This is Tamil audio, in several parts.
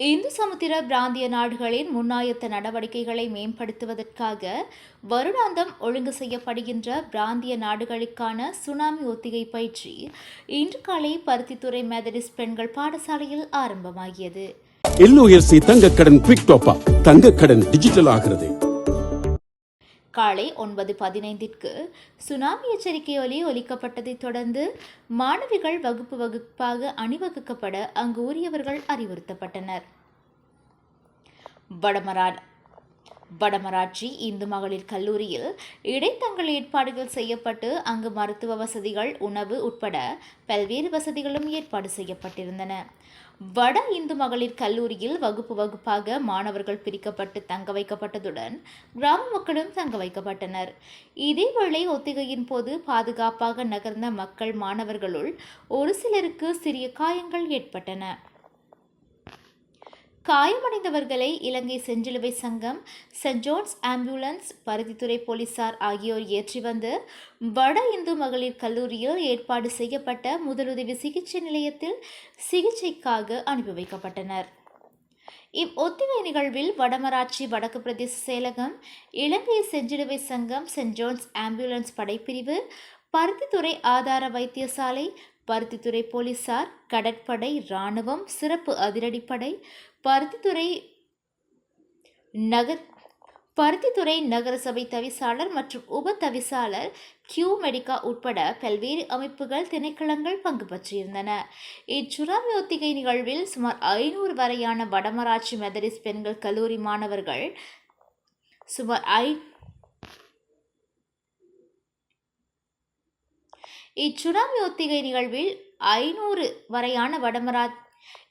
இந்து சமுத்திர பிராந்திய நாடுகளின் முன்னாயத்த நடவடிக்கைகளை மேம்படுத்துவதற்காக வருடாந்தம் ஒழுங்கு செய்யப்படுகின்ற பிராந்திய நாடுகளுக்கான சுனாமி ஒத்திகை பயிற்சி இன்று காலை பருத்தித்துறை மெதடிஸ் பெண்கள் பாடசாலையில் ஆரம்பமாகியது. எல்ஓஎல்சி தங்கக்கடன் குவிக் டாப் அப் தங்கக்கடன் டிஜிட்டல் ஆகிறது. காலை ஒன்பது பதினைந்திற்கு சுனாமி எச்சரிக்கை ஒலி ஒலிக்கப்பட்டதைத் தொடர்ந்து மாணவிகள் வகுப்பு வகுப்பாக அணிவகுக்கப்பட அங்கு உரியவர்கள் அறிவுறுத்தப்பட்டனர். வடமரான் வடமராட்சி இந்து மகளிர் கல்லூரியில் இடைத்தங்கள் ஏற்பாடுகள் செய்யப்பட்டு அங்கு மருத்துவ வசதிகள் உணவு உட்பட பல்வேறு வசதிகளும் ஏற்பாடு செய்யப்பட்டிருந்தன. வட இந்து மகளிர் கல்லூரியில் வகுப்பு வகுப்பாக மாணவர்கள் பிரிக்கப்பட்டு தங்க வைக்கப்பட்டதுடன் கிராம மக்களும் தங்க வைக்கப்பட்டனர். இதேவேளை ஒத்திகையின் போது பாதுகாப்பாக நகர்ந்த மக்கள் மாணவர்களுள் ஒரு சிலருக்கு சிறிய காயங்கள் ஏற்பட்டன. காயமடைந்தவர்களை இலங்கை செஞ்சிலுவை சங்கம் சென்ட் ஜோன்ஸ் ஆம்புலன்ஸ் பருத்தித்துறை போலீசார் ஆகியோர் ஏற்றி வந்து வட இந்து மகளிர் கல்லூரியில் ஏற்பாடு செய்யப்பட்ட முதலுதவி சிகிச்சை நிலையத்தில் சிகிச்சைக்காக அனுப்பி வைக்கப்பட்டனர். இவ் ஒத்திகை நிகழ்வில் வடமராட்சி வடக்கு பிரதேச செயலகம் இலங்கை செஞ்சிலுவை சங்கம் சென்ட் ஜோன்ஸ் ஆம்புலன்ஸ் படைப்பிரிவு பருத்தித்துறை ஆதார வைத்தியசாலை பருத்தித்துறை போலீசார் கடற்படை இராணுவம் சிறப்பு அதிரடிப்படை பருத்தித்துறை நகர் பருத்தித்துறை நகரசபை தவிசாளர் மற்றும் உப தவிசாளர் கியூ மெடிகா உட்பட பல்வேறு அமைப்புகள் திணைக்களங்கள் பங்கு பற்றியிருந்தன இச்சுனாமி ஒத்திகை நிகழ்வில் சுமார் ஐநூறு வரையான வடமராட்சி மெதடிஸ் பெண்கள் கல்லூரி மாணவர்கள் சுமார் ஐ இச்சுனாமி ஒத்திகை நிகழ்வில் ஐநூறு வரையான வடமரா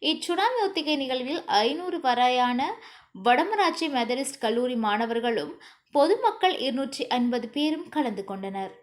இச்சுனாமி ஒத்திகை நிகழ்வில் ஐநூறு வரையான வடமராட்சி மெதரிஸ்ட் கல்லூரி மாணவர்களும் பொதுமக்கள் இருநூற்றி ஐம்பது பேரும் கலந்து கொண்டனர்.